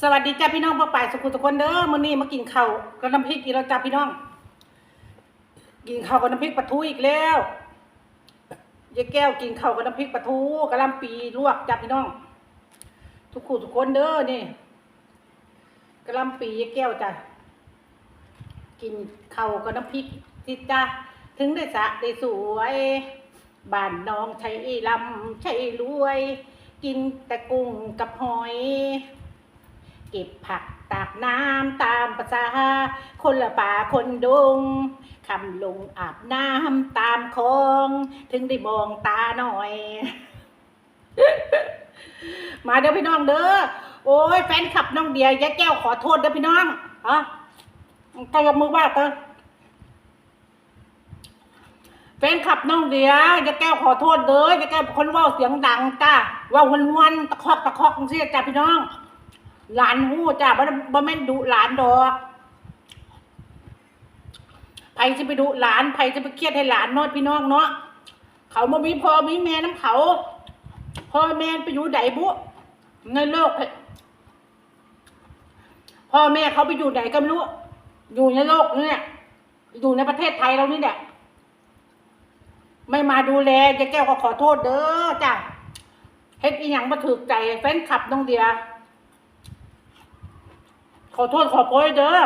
สวัสดีจ้าพี่น้องพ่อป่ายสุขุทุกคนเด้อมื้อนี้มากินข้าวกับน้ำพริกอีกแล้วจ้าพี่น้อง กินข้าวกับน้ำพริกปลาทูอีกแล้วยายแก้วกินข้าวกับน้ำพริกปลาทูกะหล่ำปีลวกจ้าพี่น้อง ทุกคู่ทุกคนเด้อนี่กะหล่ำปียายแก้วจ้ะกินข้าวกับน้ำพริกจิจ้าถึงได้สะได้สวยบ้านน้องใช้ลำใช้รวย กินแต่กุ้งกับหอย เก็บผักตากน้ำตามภาษาคนละป่าคนดงคำลงอาบน้ำตามคลองถึงได้มองตาหน่อย มาเด้อพี่น้องเด้อโอ้ยแฟนคลับน้องเดียยายแก้วขอโทษเด้อพี่น้องฮะก็ยกมือว่าเตอแฟนคลับน้องเดียยายแก้วขอโทษเด้อยายแก้วคนว่าเสียงดังจ้าว่าวนๆตะคอกตะคอกจังซี่จ้าพี่น้อง หลานหู้จ้าบ่บ่แม่นดุหลานดอกไผสิไปดุหลานไผจะไปเครียดให้หลานเนาะพี่น้องเนาะเขาบ่มีพ่อมีแม่น้ำเขาพ่อแม่ไปอยู่ไหนบุในโลกพ่อแม่เขาไปอยู่ไหนก็ไม่รู้ อยู่ในโลกเนี่ยอยู่ในประเทศไทยเรานี่แหละไม่มาดูแลจะแก้วก็ขอโทษเด้อจ้ะเฮ็ดอีหยังมาถือใจแฟนคลับน้องเดีย ขอโทษขอโพยเด้อ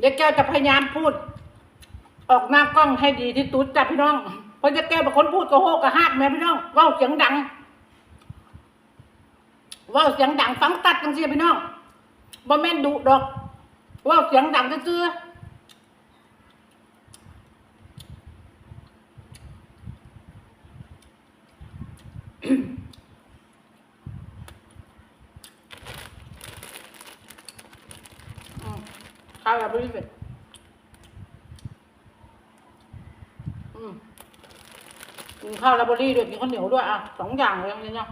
เด็กแก้วจะพยายามพูด ออกหน้ากล้องให้ดีที่สุดจ้ะพี่น้องเพราะเจ๊แก้วเป็นคนพูดโกหกกระหากแม่พี่น้องเว้าเสียงดังเว้าเสียงดังฟังตัดจังซี่พี่น้องบ่แม่นดุดอกเว้าเสียงดังซื่อม ข้าวแบบนี้สิอืมกินข้าวลาบอรี่ด้วยกินข้าวเหนียวด้วยอะสองอย่างเลยอย่างนี้เนาะ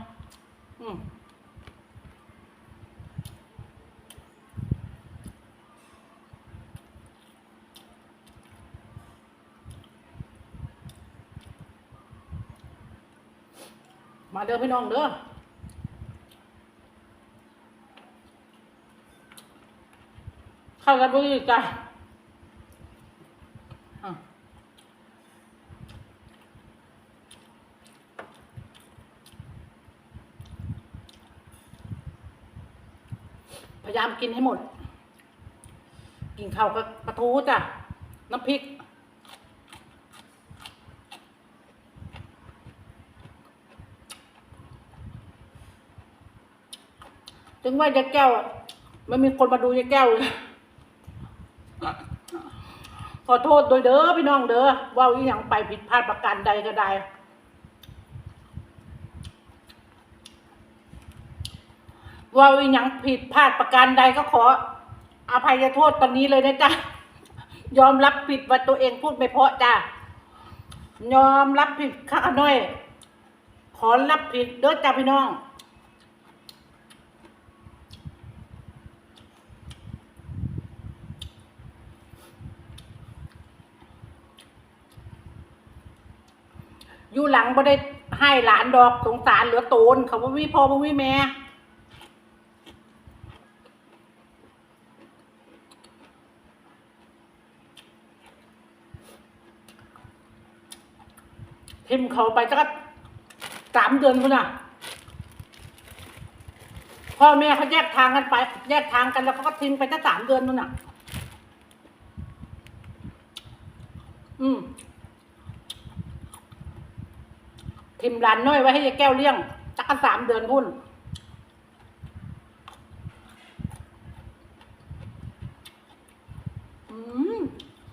อืมมาเด้อพี่น้องเด้อ ข้ากันบุรีจ้ะพยายามกินให้หมด กินข้าวกับปลาทูจ้ะ น้ำพริกถึงว่ายายแก้วอะไม่มีคนมาดูยายแก้วเลย ขอโทษโดยเด้อพี่น้องเด้อว่าอีหยังไปผิดพลาดประการใดก็ได้ว่าอีหยังผิดพลาดประการใดก็ขอ อภัยโทษตอนนี้เลยนะจ๊ะยอมรับผิดว่าตัวเองพูดไม่เพราะจ้ะยอมรับผิดข้าน้อย ขอรับผิดเด้อจ้าพี่น้อง อยู่หลังบ่ได้ให้หลานดอกสงสารเหลือโตนเขาบ่มีพ่อบ่มีแม่ทิมเขาไปจักสามเดือนพุ่นน่ะ พ่อแม่เขาแยกทางกันไป แยกทางกันแล้วเขาก็ทิ้งไปตั้งสามเดือนนู่นน่ะ อืม ทิมร้านน้อยไว้ให้ยายแก้วเลี้ยงจักกันสามเดือนพุ่น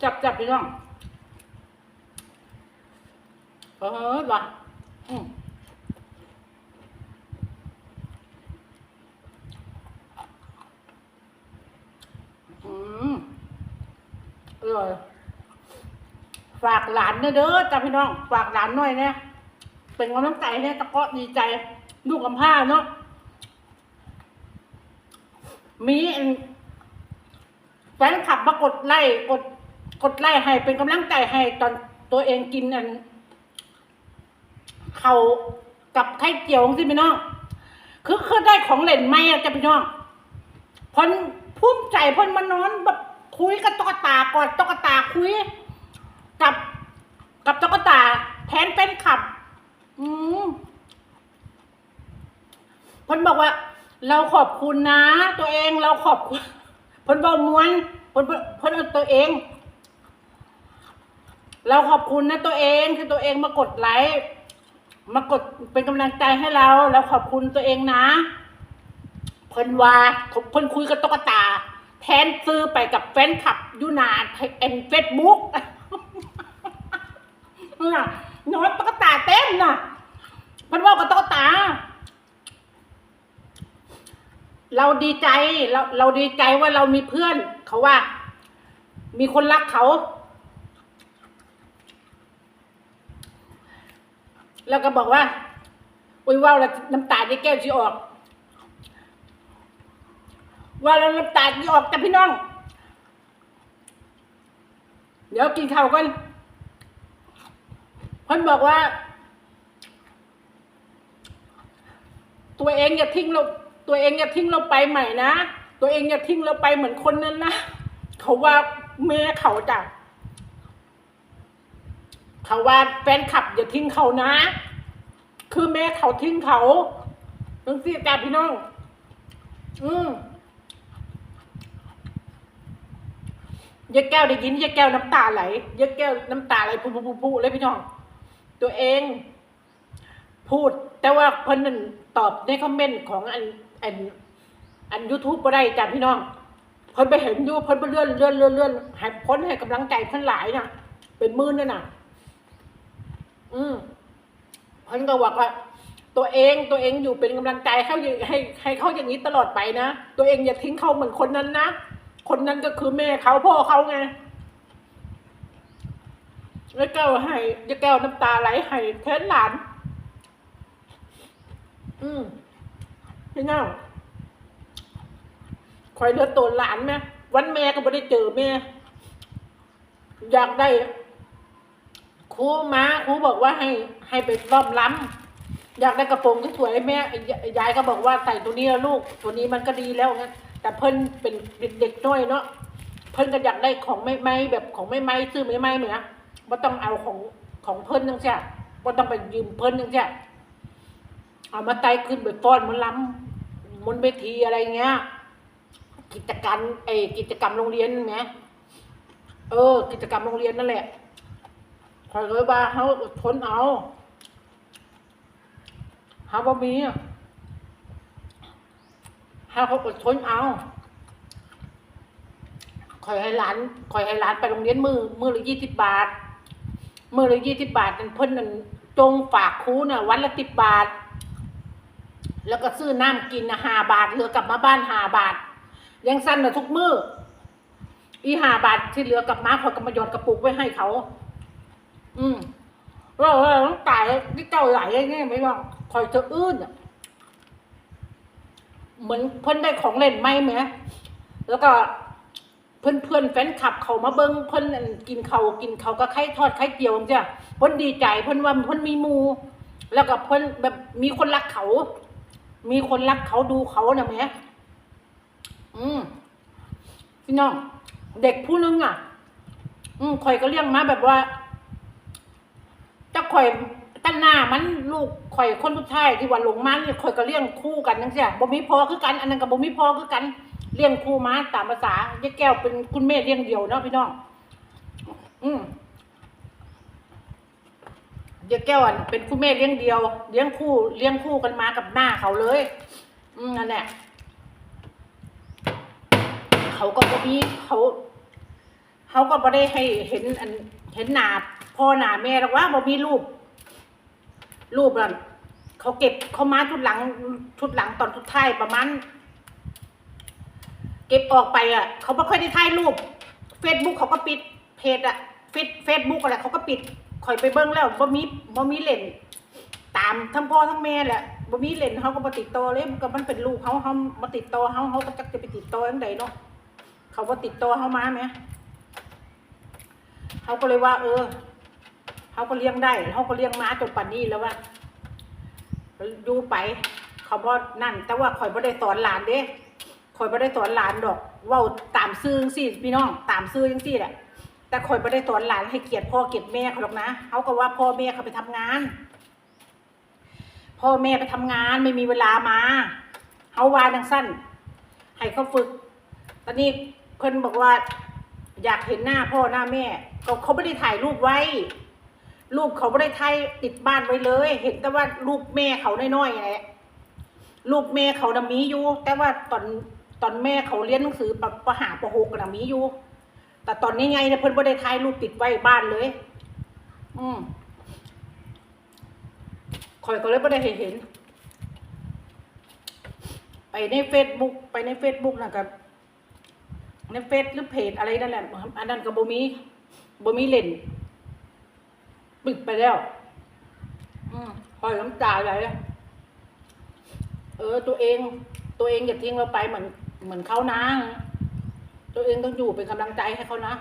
จับจับไปน้องเออว่ะอืมอืมอร่อยฝากหลานเด้อเด้อจ้าพี่น้อง ฝากหลานหน่อยนะ เป็นกำลังใจให้ตะกาะดีใจ ลูกกำพร้าเนาะมีแฟนขับมากดไล่กดกดไล่ให้เป็นกำลังใจให้ตอนตัวเองกินอันเขากับไข่เจียวสิพี่น้องคือคือได้ของเล่นไหมอะจ้ะพี่น้องพิ่นภูมิใจพิ่นมานอนแบบคุยกับตุ๊กตาก่อนตุ๊กตาคุย กับ กับตุ๊กตาแทนเป็นขับ อืมเพิ่นบอกว่า เราขอบคุณนะ ตัวเองเราขอบคุณเพิ่นบอกมวนเพิ่นเพิ่นเอาตัวเอง เราขอบคุณนะตัวเองคือตัวเองมากดไลค์มากดเป็นกำลังใจให้เรา เราขอบคุณตัวเองนะเพิ่นว่าเพิ่นคุยกับตุ๊กตา แทนซื้อไปกับแฟนคลับยูนาเอ็นเฟซบุ๊ก น่ะนอนตุ๊กตาเต็มน่ะเพิ่นว่ากับตุ๊กตา เราดีใจเราเราดีใจว่าเรามีเพื่อน เขาว่า มีคนรักเขา แล้วก็บอกว่าอุ้ยว่าวแล้วน้ำตาในแก้วที่ออก ว่าแล้วน้ำตาที่ออกจากพี่น้อง เดี๋ยวกินข้าวกัน พิ่นบอกว่า ตัวเองอย่าทิ้งเรา ตัวเองอย่าทิ้งเราไปใหม่นะ ตัวเองอย่าทิ้งเราไปเหมือนคนนั้นนะ เขาว่าแม่เขาจ้ะเขาว่าแฟนคลับอย่าทิ้งเขานะ คือแม่เขาทิ้งเขาทั้งเสี่จ้าพี่น้อง อืมยายแก้วได้ยินยายแก้วน้ำตาไหลยายแก้วน้ำตาไหลพูพูพูพูเลยพี่น้อง ตัวเอง พูด แต่ว่าเพิ่นนั่นตอบในคอมเมนต์ของอันอันอันยูทูบบ่ได้จ้ะพี่น้องเพิ่นไปเห็นอยู่เพิ่นไปเลื่อนเลื่อนเลื่อนเลื่อนให้พ้นให้กำลังใจเพิ่นหลายน่ะเป็นหมื่นนั่นน่ะ อืมเพิ่นก็บอกว่าตัวเองตัวเองอยู่เป็นกำลังใจให้อยู่ให้ให้เขาอย่างนี้ตลอดไปนะ ตัวเองอย่าทิ้งเขาเหมือนคนนั้นนะ คนนั้นก็คือแม่เขาพ่อเขาไง แล้วแก้วให้ยายแก้วน้ำตาไหลให้แทนหลาน อืมพี่น้องคอยเลือดตัวหลานไหมวันแม่ก็ไม่ได้เจอแม่ อยากได้ครูมาครูบอกว่าให้ให้ไปรอบล้ำอยากได้กระโปรงที่สวยแม่ยายก็บอกว่าใส่ตัวนี้ลูก ตัวนี้มันก็ดีแล้วงั้นแต่เพิ่นเป็นเด็กน้อยเนาะเพิ่นก็อยากได้ของไม่ไม่แบบของไม่ไม่ซื้อไม่ไม่เหมือน ว่าต้องเอาของของเพิ่นจังใช่ว่าต้องไปยืมเพิ่นจังใช่เอามาไต่ขึ้นไปฟ้อนมันล้ำบนเวทีอะไรเงี้ย กิจการเอยกิจกรรมโรงเรียนไหมเออ กิจกรรมโรงเรียนนั่นแหละคอยเลยว่าเขาทนเอาหาบ่มีหาเขาอดทนเอาคอยให้หลานคอยให้หลานไปโรงเรียนมือมือละยี่สิบบาท มือละยี่สิบบาทนั่นเพิ่นนั่นจงฝากคูน่ะวันละสิบบาท แล้วก็ซื้อน้ำกินนะหาบาทเหลือกลับมาบ้านหาบาท ยังสั้นน่ะทุกมืออีหาบาทที่เหลือกลับมาคอยก็มายอดกระปุกไว้ให้เขา อืมเราเราต้องตายที่เจ้าไหลไงไม่ว่าคอยจะอื้นเหมือนเพิ่นได้ของเล่นไหมไหมแล้วก็ เพื่อนเพื่อนๆแฟนคลับเขามาเบิ้งเพิ่นอั่นกินเขากินเขาก็ไข่ทอดไข่เจียวจ้ะเพิ่นดีใจเพิ่นว่าเพิ่นมีมู แล้วก็เพิ่นแบบมีคนรักเขา มีคนรักเขาดูเขาน่ะแม่อืมพี่น้องเด็กผู้นึงอะ อืมคอยก็เลี้ยงมาแบบว่าจะข่อย หน้ามันลูกข่อยคนสุดท้ายที่ว่าหลงมาเนี่ยข่อยก็เลี้ยงคู่กันจังซี่บ่มีพอคือกัน อันนั้นก็บ่มีพอคือกันเลี้ยงคู่มาตามภาษายายแก้วเป็นคุณแม่เลี้ยงเดี่ยวเนาะพี่น้อง อืมยายแก้วอะเป็นคุณแม่เลี้ยงเดียว เลี้ยงคู่เลี้ยงคู่กันมากับหน้าเขาเลย อืมนั่นแหละเขาก็บ่มีเขาเขาก็บ่ได้ให้เห็นอันเห็นหนาพ่อหนาแม่หรอกว่าบ่มีรูป รูปนั่นเขาเก็บเขามาชุดหลังชุดหลังตอนชุดท้ายประมาณเก็บออกไปอะ เขาไม่ค่อยได้ถ่ายรูปเฟซบุ๊กเขาก็ปิดเพจอะเฟซเฟซบุ๊กอะไรเขาก็ปิดคอยไปเบิ้งแล้วบ่มีบ่มีเล่นตามทั้งพ่อทั้งแม่แหละบ่มีเล่นเขาก็มาติดต่อเลยมันก็มันเป็นลูกเขาเขามาติดต่อเขาเขาก็จักจะไปติดต่อยังไงเนาะเขาว่าติดต่อเขามาไหมเขาก็เลยว่า เออ เขาก็เลี้ยงได้เขาก็เลี้ยงม้าจนป่านนี้แล้วว่าอยู่ไป เขาบ่นั่น แต่ว่าข่อยบ่ได้สอนหลานเด้ข่อยบ่ได้สอนหลานดอกเว้าตามซื่อจังซี่พี่น้องตามซื่อจังซี่แหละแต่ข่อยบ่ได้สอนหลานให้เกียรติพ่อเกียรติแม่เขาหรอกนะเขาก็ว่าพ่อแม่เขาไปทำงาน พ่อแม่ไปทำงานไม่มีเวลามาเฮาว่าจังสั้นให้เขาฝึก ตอนนี้เพิ่นบอกว่า อยากเห็นหน้าพ่อหน้าแม่ก็เขาไม่ได้ถ่ายรูปไว้ รูปเขาไม่ได้ถ่ายติดบ้านไว้เลย เห็นแต่ว่ารูปแม่เขาน้อยๆแหละรูปแม่เขาดมีอยู่ แต่ว่าตอนตอนแม่เขาเรียนหนังสือปปหาประหกก็ดมีอยู่ แต่ตอนนี้ไงเนี่ยเพิ่นไม่ได้ถ่ายรูปติดไว้บ้านเลย อืมคอยก็เลยไม่ได้เห็นเห็นไปในเฟซบุ๊กไปในเฟซบุ๊กนะกับในเฟซหรือเพจอะไรนั่นแหละอันนั้นก็บ่มีบ่มีเล่น ปิดไปแล้วอืมคอยน้ำตาไหลเออ ตัวเอง ตัวเองอย่าทิ้งเราไปเหมือนเหมือนเขานะตัวเองต้องอยู่เป็นกำลังใจให้เขานะ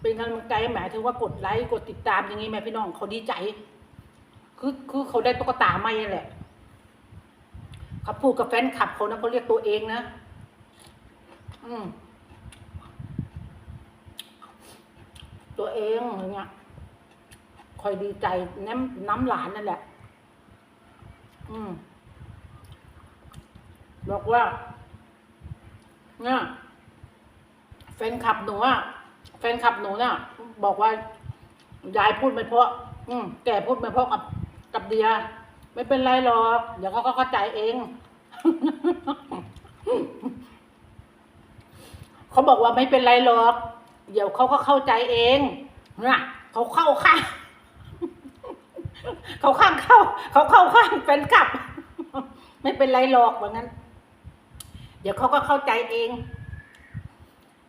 เป็นกำลังใจหมายถึงว่ากดไลค์กดติดตามอย่างนี้แม่พี่น้องเขาดีใจ คือคือเขาได้ตุ๊กตาใหม่นั่นแหละเขาพูดกับแฟนคลับเขานะเขาเรียกตัวเองนะอืมตัวเองอย่างเงี้ยค อยดีใจน้ำน้ำหลานนั่นแหละ อืม บอกว่า เนี่ยแฟนคลับหนูอะแฟนคลับหนูเนี่ยบอกว่ายายพูดไม่เพราะ อืมแกพูดไม่เพราะกับกับเดีย ไม่เป็นไรหรอก เดี๋ยวเขาก็เข้าใจเอง เขาบอกว่าไม่เป็นไรหรอก เดี๋ยวเขาก็เข้าใจเองนะเขาเข้าข้าง เขาข้างเข้า เขาเข้าข้างแฟนกลับ ไม่เป็นไรหรอกว่างั้น เดี๋ยวเขาก็เข้าใจเอง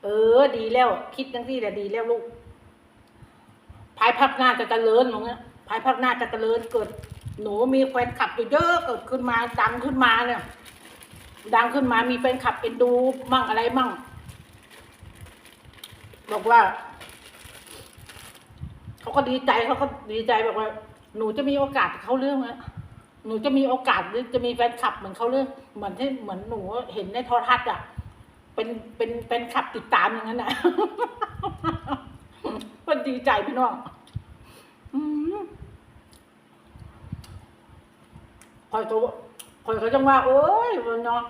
เออ ดีแล้ว คิดจังที่แหละดีแล้วลูกภายภาคหน้าจะเจริญตรงนี้ยภายภาคหน้าจะเจริญเกิด หนูมีแฟนคลับอยู่เยอะเกิดขึ้นมาดังขึ้นมาเนี่ยดังขึ้นมามีแฟนคลับเป็นดูมั่งอะไรมั่ง บอกว่า เขาก็ดีใจเขาก็ดีใจบอกว่า หนูจะมีโอกาสเขาเรื่องนะหนูจะมีโอกาสหรือจะมีแฟนคลับเหมือนเขาเรื่อง เหมือนที่เหมือนหนูเห็นในโทรทัศน์อะ เป็นเป็นเป็นขับติดตามอย่างนั้นนะก็ดีใจพี่น้องคอยตัวคอยเขาจังว่า โอ้ยมันเนาะ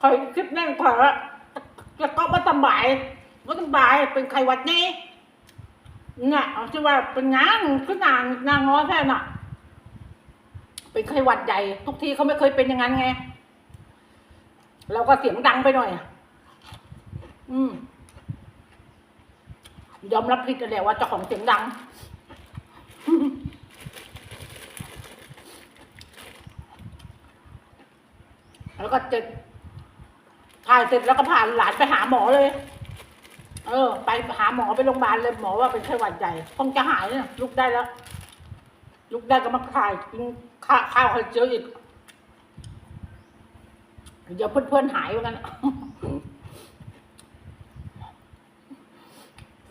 คอยคิดแน่งคอยว่าจะก็มาสบายก็สบายเป็นใครวัดนี่ เนี่ยเอาที่ว่าเป็นงานขึ้นนางนางงอแค่น่ะ เป็นไข้หวัดใหญ่ ทุกทีเขาไม่เคยเป็นอย่างนั้นไงเราก็เสียงดังไปหน่อย อืม ยอมรับผิดกันแหละว่าเจ้าของเสียงดัง แล้วก็เจ็ดถ่ายเสร็จแล้วก็พาหลานไปหาหมอเลย เออ ไปหาหมอไปโรงพยาบาลเลยหมอว่าเป็นไข้หวัดใหญ่คงจะหายเนี่ยลุกได้แล้ว ลุกได้ก็มาถ่ายกินข้าวข้าวไข่เจียวอีกเดี๋ยวเพื่อนๆหายเหมือนกัน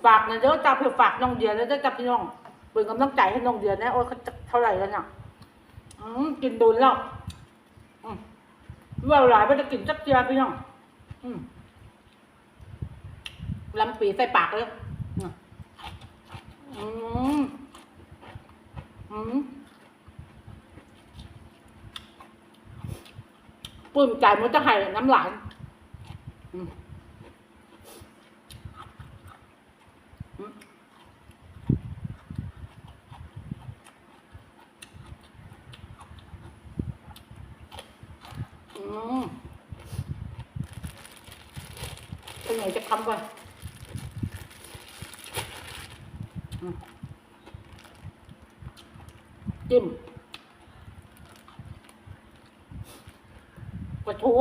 ฝากนะเดี๋ยวจับเพื่อฝากน้องเดียแล้วจะจับพี่น้องเป็นกำลังใจให้น้องเดียนะโอ้ยเขาจะเท่าไหร่แล้วเนี่ยอืมกินโดนแล้วอืมว่าหลายไม่ได้กินจักเจียพี่น้อง อืม ลำปีใส่ปากเลยอืมอืมอืมปลื้มใจมันจะให้น้ำหลานอืมอืมเป็นไงจะทำก่อนอืม จิ้มกระทู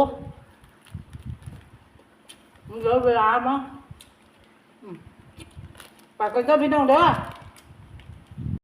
มันเหลือเวลามั้งไปกันเจ้าพี่น้องเด้อ